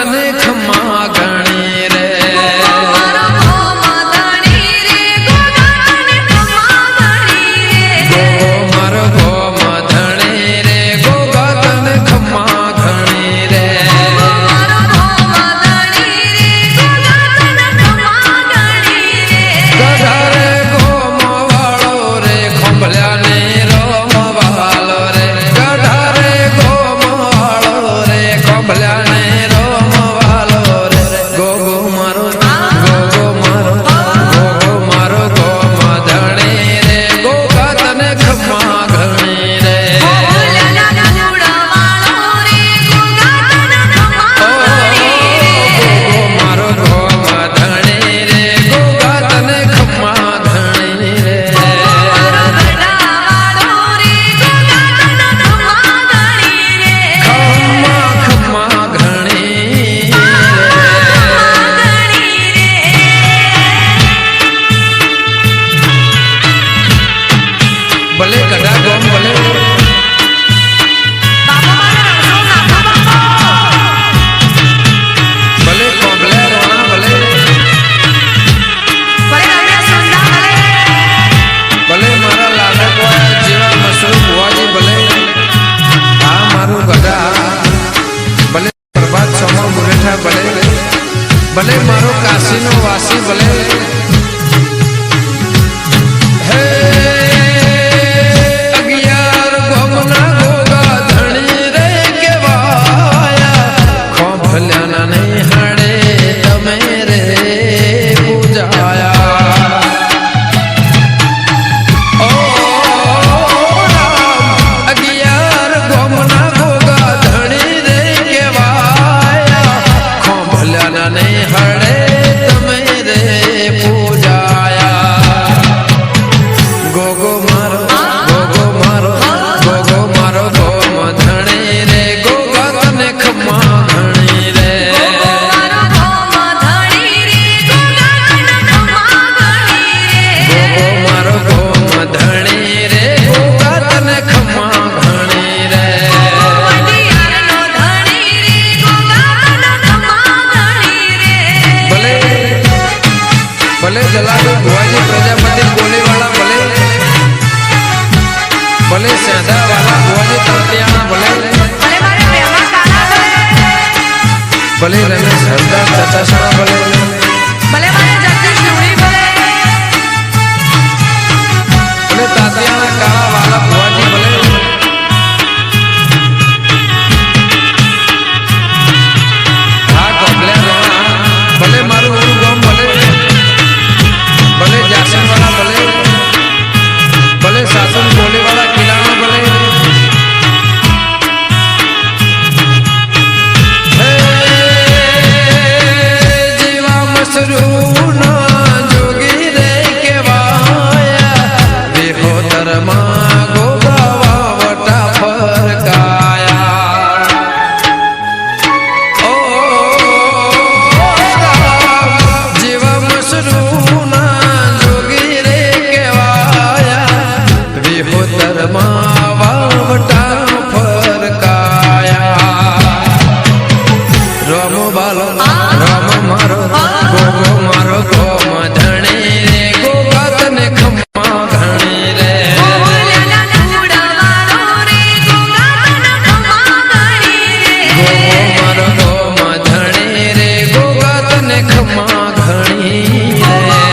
உடனே બેઠા ભલે. ભલે મારો કાશીનો વાસી ભલે. ધણી રે કેવાયા. ખો जाने हर ભલે રમેશ હરદાસ ચચાસણા ભલે